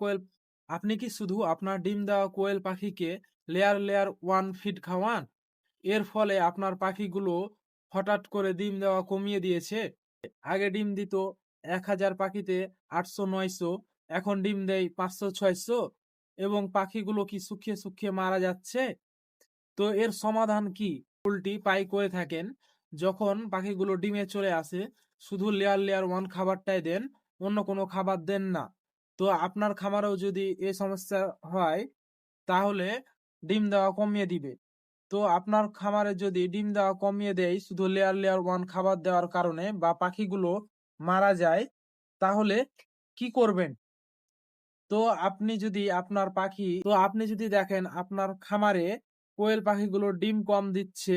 কোয়েল, আপনি কি শুধু আপনার ডিম দেওয়া কোয়েল পাখিকে লেয়ার লেয়ার ওয়ান ফিড খাওয়ান? এর ফলে আপনার পাখিগুলো হঠাৎ করে ডিম দেওয়া কমিয়ে দিয়েছে। আগে ডিম দিত এক হাজার পাখিতে আটশো, নয়শো, এখন ডিম দেয় পাঁচশো, ছয়শো এবং পাখিগুলো কি শুকিয়ে শুকিয়ে মারা যাচ্ছে? তো এর সমাধান কি? উল্টি পাই করে থাকেন, যখন পাখিগুলো ডিমে চলে আসে, শুধু লেয়ার লেয়ার ওয়ান খাবারটাই দেন, অন্য কোনো খাবার দেন না। তো আপনার খামারেও যদি এ সমস্যা হয়, তাহলে ডিম দেওয়া কমিয়ে দিবে। তো আপনার খামারে যদি ডিম দেওয়া কমিয়ে দেয়, শুধু লেয়ার লেয়ার ওয়ান খাবার দেওয়ার কারণে বা পাখিগুলো মারা যায়, তাহলে কি করবেন? তো আপনি যদি আপনার পাখি, তো আপনি যদি দেখেন আপনার খামারে কোয়েল পাখিগুলো ডিম কম দিচ্ছে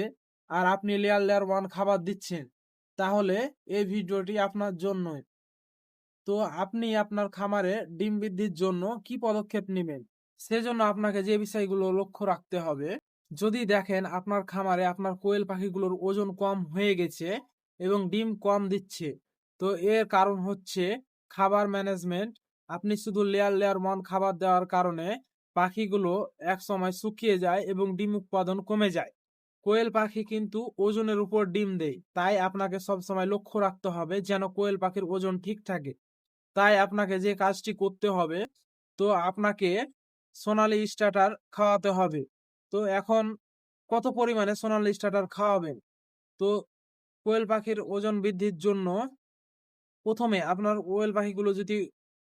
আর আপনি লেয়ার লেয়ার ওয়ান খাবার দিচ্ছেন, তাহলে এই ভিডিওটি আপনার জন্যই। তো আপনি আপনার খামারে ডিম বৃদ্ধির জন্য কি পদক্ষেপ নেবেন? সেজন্য আপনাকে যে বিষয়গুলো লক্ষ্য রাখতে হবে, যদি দেখেন আপনার খামারে আপনার কোয়েল পাখিগুলোর ওজন কম হয়ে গেছে এবং ডিম কম দিচ্ছে, তো এর কারণ হচ্ছে খাবার ম্যানেজমেন্ট। আপনি শুধু লেয়ার লেয়ার মন খাবার দেওয়ার কারণে পাখিগুলো এক সময় শুকিয়ে যায় এবং ডিম উৎপাদন কমে যায়। কোয়েল পাখি কিন্তু ওজনের উপর ডিম দেয়, তাই আপনাকে সবসময় লক্ষ্য রাখতে হবে যেন কোয়েল পাখির ওজন ঠিক থাকে। তাই আপনাকে যে কাজটি করতে হবে, তো আপনাকে সোনালি স্টার্টার খাওয়াতে হবে। তো এখন কত পরিমাণে সোনালি স্টার্টার খাওয়াবেন? তো কোয়েল পাখির ওজন বৃদ্ধির জন্য প্রথমে আপনার কোয়েল পাখিগুলো যদি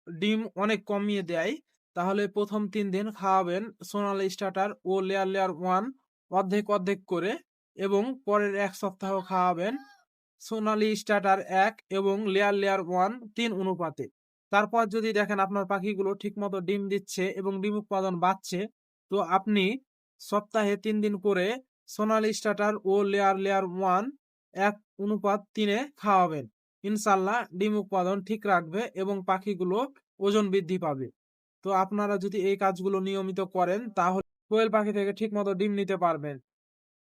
ডিম অনেক কমিয়ে দেয়, তাহলে প্রথম তিন দিন খাওয়াবেন সোনালি স্টার্টার ও লেয়ার লেয়ার ওয়ান অর্ধেক অর্ধেক করে এবং পরের এক সপ্তাহ খাওয়াবেন সোনালি স্টার্টার এক এবং লেয়ার লেয়ার ওয়ান তিন অনুপাতে। তারপর যদি দেখেন আপনার পাখিগুলো ঠিকমতো ডিম দিচ্ছে এবং ডিম উৎপাদন বাড়ছে, তো আপনি সপ্তাহে তিন দিন করে সোনালি স্টার্টার ও লেয়ার লেয়ার ওয়ান এক অনুপাত তিনে খাওয়াবেন। ইনশাল্লাহ ডিম উৎপাদন ঠিক রাখবে এবং পাখিগুলো ওজন বৃদ্ধি পাবে। তো আপনারা যদি এই কাজগুলো নিয়মিত করেন, তাহলে কোয়েল পাখি থেকে ঠিকমতো ডিম নিতে পারবেন।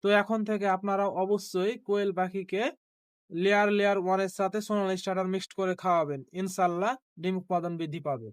তো এখন থেকে আপনারা অবশ্যই কোয়েল পাখিকে লেয়ার লেয়ার ওয়ানের সাথে সোনালি স্টার্টার মিক্সড করে খাওয়াবেন। ইনশাল্লাহ ডিম উৎপাদন বৃদ্ধি পাবে।